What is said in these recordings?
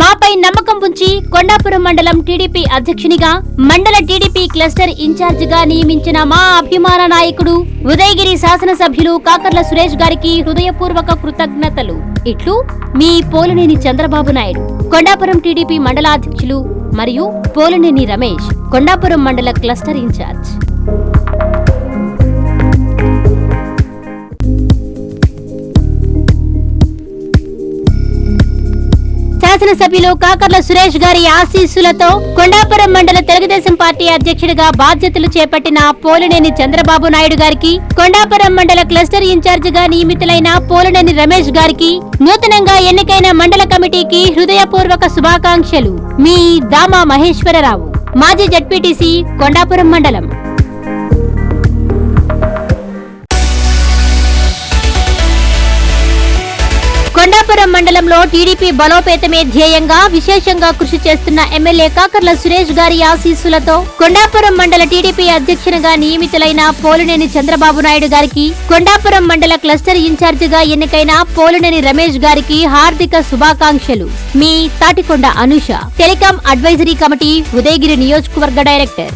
మాపై నమ్మకం ఉంచి కొండాపురం మండలం టీడీపీ అధ్యక్షునిగా మండల టీడీపీ క్లస్టర్ ఇన్ఛార్జిగా నియమించిన మా అభిమాన నాయకుడు ఉదయగిరి శాసనసభ్యులు కాకర్ల సురేష్ గారికి హృదయపూర్వక కృతజ్ఞతలు. ఇట్లు మీ పోలినేని చంద్రబాబు నాయుడు కొండాపురం టీడీపీ మండలాధ్యక్షులు మరియు పోలినేని రమేష్ కొండాపురం మండల క్లస్టర్ ఇన్ఛార్జ్. శాసనసభ్యులు కాకర్ల సురేష్ గారి ఆశీస్సులతో కొండాపురం మండల తెలుగుదేశం పార్టీ అధ్యక్షుడిగా బాధ్యతలు చేపట్టిన పోలినేని చంద్రబాబు నాయుడు గారికి కొండాపురం మండల క్లస్టర్ ఇన్ఛార్జిగా నియమితులైన పోలినేని రమేష్ గారికి నూతనంగా ఎన్నికైన మండల కమిటీకి హృదయపూర్వక శుభాకాంక్షలు. మీ దామా మహేశ్వరరావు. మాజీ జడ్పీటీసీ కొండాపురం మండలం. కొండాపురం మండలంలో టీడీపీ బలోపేతమే ధ్యేయంగా విశేషంగా కృషి చేస్తున్న ఎమ్మెల్యే కాకర్ల సురేష్ గారి ఆశీస్సులతో కొండాపురం మండల టీడీపీ అధ్యక్షునిగా నియమితులైన పోలినేని చంద్రబాబు నాయుడు గారికి కొండాపురం మండల క్లస్టర్ ఇన్ఛార్జిగా ఎన్నికైన పోలినేని రమేష్ గారికి హార్దిక శుభాకాంక్షలు. మీ Tatikonda Anusha. Telecom advisory committee Udayagiri నియోజకవర్గ డైరెక్టర్.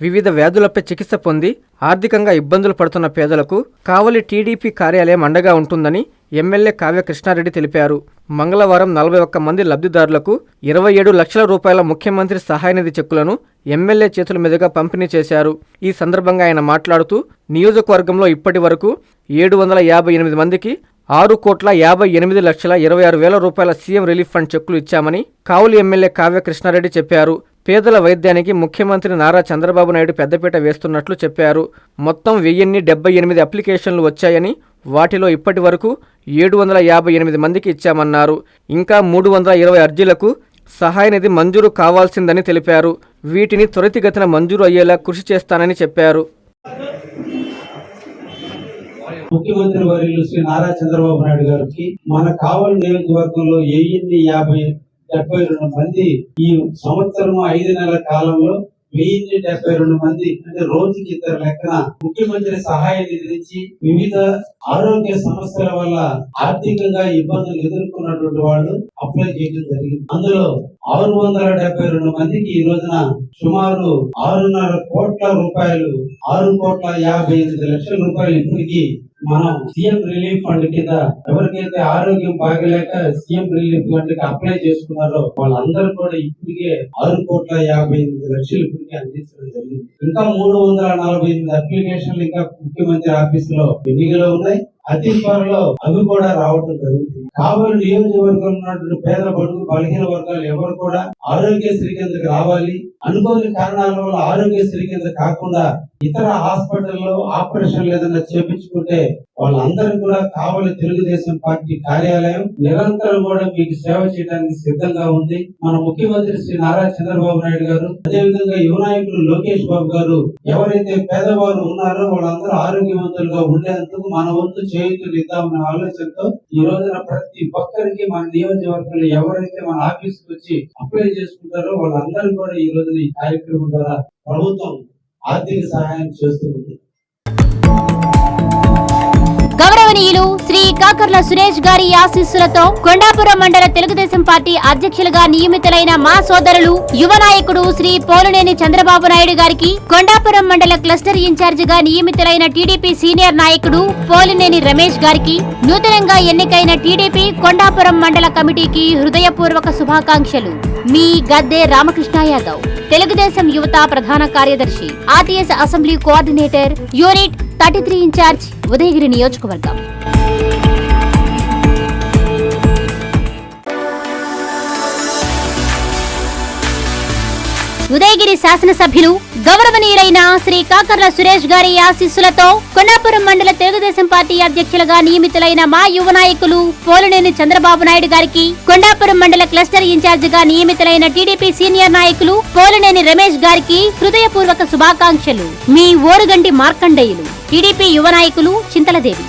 వివిధ వ్యాధులపై చికిత్స పొంది ఆర్థికంగా ఇబ్బందులు పడుతున్న పేదలకు కావలి టీడీపీ కార్యాలయం అండగా ఉంటుందని ఎమ్మెల్యే కావ్య కృష్ణారెడ్డి తెలిపారు. మంగళవారం నలభై ఒక్క మంది లబ్ధిదారులకు ఇరవై ఏడు లక్షల రూపాయల ముఖ్యమంత్రి సహాయనిధి చెక్కులను ఎమ్మెల్యే చేతుల మీదుగా పంపిణీ చేశారు. ఈ సందర్భంగా ఆయన మాట్లాడుతూ నియోజకవర్గంలో ఇప్పటి వరకు ఏడు వందల యాభై ఎనిమిది మందికి ఆరు కోట్ల యాభై ఎనిమిది లక్షల ఇరవై ఆరు వేల రూపాయల సీఎం రిలీఫ్ ఫండ్ చెక్కులు ఇచ్చామని కావులు ఎమ్మెల్యే కావ్య కృష్ణారెడ్డి చెప్పారు. పేదల వైద్యానికి ముఖ్యమంత్రి నారా చంద్రబాబు నాయుడు పెద్దపీట వేస్తున్నట్లు చెప్పారు. మొత్తం వెయ్యిన్ని డెబ్బై ఎనిమిది అప్లికేషన్లు వచ్చాయని వాటిలో ఇప్పటి వరకు ఏడు వందల యాభై ఎనిమిది మందికి ఇచ్చామన్నారు. ఇంకా మూడు వందల ఇరవై అర్జీలకు సహాయనిధి మంజూరు కావాల్సిందని తెలిపారు. వీటిని త్వరితగతిన మంజూరు అయ్యేలా కృషి చేస్తానని చెప్పారు. ముఖ్యమంత్రి వర్యులు శ్రీ నారా చంద్రబాబు నాయుడు గారికి మన కావలి నియోజకవర్గంలో వెయ్యిన్ని యాభై డెబ్బై రెండు మంది ఈ సంవత్సరం ఐదు నెలల కాలంలో వెయ్యి డెబ్బై రెండు మంది అంటే రోజుకి ఇద్దరు లెక్కన ముఖ్యమంత్రి సహాయ నిధి నుంచి వివిధ ఆరోగ్య సమస్యల వల్ల ఆర్థికంగా ఇబ్బందులు ఎదుర్కొన్నటువంటి వాళ్ళు అప్లై చేయడం జరిగింది. అందులో ఆరు వందల డెబ్బై రెండు మందికి ఈ రోజున సుమారు ఆరున్నర కోట్ల రూపాయలు ఆరు కోట్ల యాభై ఎనిమిది లక్షల రూపాయలు ఇప్పటికీ మనం సీఎం రిలీఫ్ ఫండ్ కింద ఎవరికైతే ఆరోగ్యం బాగలేక సీఎం రిలీఫ్ ఫండ్కి అప్లై చేసుకున్నారో వాళ్ళందరూ కూడా ఇప్పటికే ఆరు కోట్ల యాభై ఎనిమిది లక్షలు ఇప్పటికే అందించడం జరిగింది. ఇంకా మూడు వందల నలభై ఎనిమిది అప్లికేషన్లు ఇంకా ముఖ్యమంత్రి ఆఫీస్లో ఎన్నికలో ఉన్నాయి. అతి త్వరలో అవి కూడా రావడం జరుగుతుంది. కావలి నియోజకవర్గంలో ఉన్నటువంటి పేద బడుగు బలహీన వర్గాలు ఎవరు కూడా ఆరోగ్యశ్రీ కిందకి రావాలి. అనుకోని కారణాల వల్ల ఆరోగ్యశ్రీ కింద కాకుండా ఇతర హాస్పిటల్లో ఆపరేషన్లు ఏదైనా చేపించుకుంటే వాళ్ళందరూ కూడా కావలి తెలుగుదేశం పార్టీ కార్యాలయం నిరంతరం కూడా మీకు సేవ చేయడానికి సిద్ధంగా ఉంది. మన ముఖ్యమంత్రి శ్రీ నారా చంద్రబాబు నాయుడు గారు అదేవిధంగా యువ నాయకులు లోకేష్ బాబు గారు ఎవరైతే పేదవారు ఉన్నారో వాళ్ళందరూ ఆరోగ్యవంతులుగా ఉండేందుకు మన వంతు చేయుతులు ఇద్దామనే ఆలోచనతో ఈ రోజున ప్రతి ఒక్కరికి మన నియోజకవర్గంలో ఎవరైతే మన ఆఫీస్ వచ్చి అప్లై చేసుకుంటారో వాళ్ళందరూ కూడా ఈ రోజున ఈ కార్యక్రమం ద్వారా ప్రభుత్వం ఆర్థిక సహాయం చేస్తూ ఉంది గౌరవనీయులు శ్రీ కాకర్ల సురేష్ గారి ఆశీస్సులతో కొండాపురం మండల తెలుగుదేశం పార్టీ అధ్యక్షులుగా నియమితులైన మా సోదరులు యువ నాయకుడు శ్రీ పోలునేని చంద్రబాబు నాయుడు గారికి కొండాపురం మండల క్లస్టర్ ఇన్ఛార్జిగా నియమితులైన టీడీపీ సీనియర్ నాయకుడు పోలినేని రమేష్ గారికి నూతనంగా ఎన్నికైన టీడీపీ కొండాపురం మండల కమిటీకి హృదయపూర్వక శుభాకాంక్షలు. మీ గద్దె రామకృష్ణ యాదవ్ తెలుగుదేశం యువత ప్రధాన కార్యదర్శి RTS assembly coordinator unit thirty three incharge Udayagiri నియోజకవర్గం. ఉదయగిరి శాసనసభ్యులు గౌరవనీయులైన శ్రీ కాకర్ల సురేష్ గారి ఆశీస్సులతో కొండాపురం మండల తెలుగుదేశం పార్టీ అధ్యక్షులుగా నియమితులైన మా యువ నాయకులు పోలినేని చంద్రబాబు నాయుడు గారికి కొండాపురం మండల క్లస్టర్ ఇన్ఛార్జిగా నియమితులైన టీడీపీ సీనియర్ నాయకులు పోలినేని రమేష్ గారికి హృదయపూర్వక శుభాకాంక్షలు. మీ ఓరుగంటి మార్కండేయులు. టీడీపీ యువ నాయకులు చింతలదేవి.